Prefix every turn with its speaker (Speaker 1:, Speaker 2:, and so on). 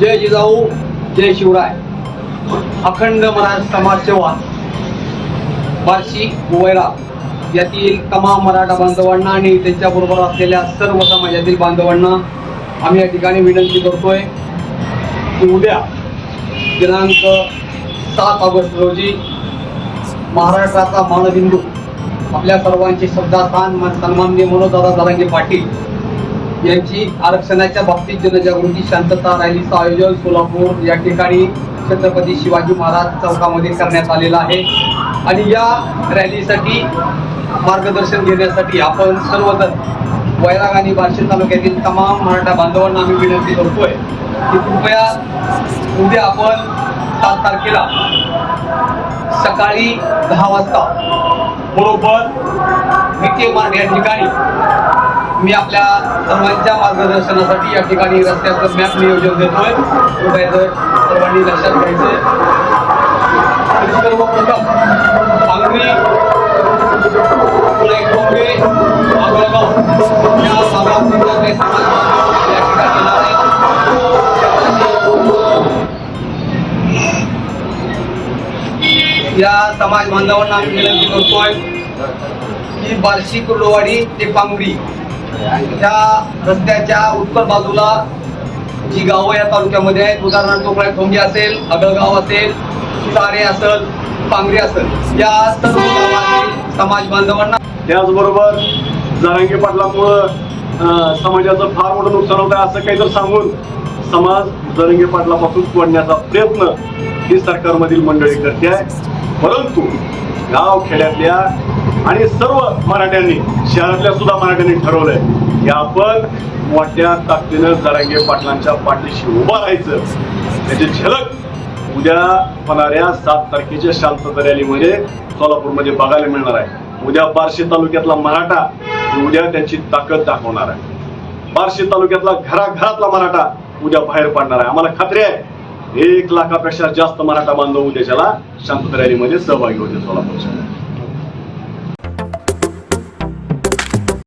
Speaker 1: जय जिजाऊ जय शिवराय. अखंड मराठा समाजसेवा बार्शी गोवैरा यातील तमाम मराठा बांधवांना आणि त्यांच्याबरोबर असलेल्या सर्व समाजातील बांधवांना आम्ही या ठिकाणी विनंती करतोय की उद्या दिनांक सात ऑगस्ट रोजी महाराष्ट्राचा मानबिंदू आपल्या सर्वांचे श्रद्धास्थान सन्माननीय मनोजदादा जरांगे पाटील यांची आरक्षणाच्या बाबतीत जनजागृती शांतता रॅलीचं आयोजन सोलापूर या ठिकाणी छत्रपती शिवाजी महाराज चौकामध्ये करण्यात आलेलं आहे. आणि या रॅलीसाठी मार्गदर्शन घेण्यासाठी आपण सर्वजण वैराग आणि बार्शी तालुक्यातील तमाम मराठा बांधवांना आम्ही विनंती करतोय की कृपया उद्या आपण सात तारखेला सकाळी दहा वाजता बरोबर विखे मार्ग या ठिकाणी मी आपल्या सर्वांच्या मार्गदर्शनासाठी या ठिकाणी रस्त्याचं मॅप नियोजन देतोय कृपया जर सर्वांनी लक्षात घ्यायचंय सर्वप्रथम पांगरी पुणे डोंगे आगळगाव या समाज या ठिकाणी येणार आहेत. या समाज बांधवांना आम्ही विनंती करतोय की बार्शी कुर्डवाडी ते पांगरी त्या रस्त्याच्या उत्तर बाजूला जी गावं या तालुक्यामध्ये आहेत उदाहरणार्थ टोकळ्या ठोंगी असेल अगळगाव असेल सारे असेल पांगरी असेल या सर्व गावातील समाज बांधवांना
Speaker 2: त्याचबरोबर जरांगे पाटलामुळं समाजाचं फार मोठं नुकसान होतं असं काही तर सांगून समाज जरंगे पाटलापासून तोडण्याचा प्रयत्न ही सरकारमधील मंडळी करते आहे. परंतु गाव खेड्यातल्या आणि सर्व मराठ्यांनी शहरातल्या सुद्धा मराठ्यांनी ठरवलंय की आपण मोठ्या ताकदीनं जरांगे पाटलांच्या पाठीशी उभं राहायचं. त्याची झलक उद्या होणाऱ्या सात तारखेच्या शांतता रॅलीमध्ये सोलापूरमध्ये बघायला मिळणार आहे. उद्या बार्शी तालुक्यातला मराठा उद्या त्यांची ताकद दाखवणार आहे. बार्शी तालुक्यातला घराघरातला मराठा उद्या बाहेर पडणार आहे. आम्हाला खात्री आहे एक लाखापेक्षा जास्त मराठा बांधव उद्याच्याला शांतता रॅलीमध्ये सहभागी होते सोलापूरच्या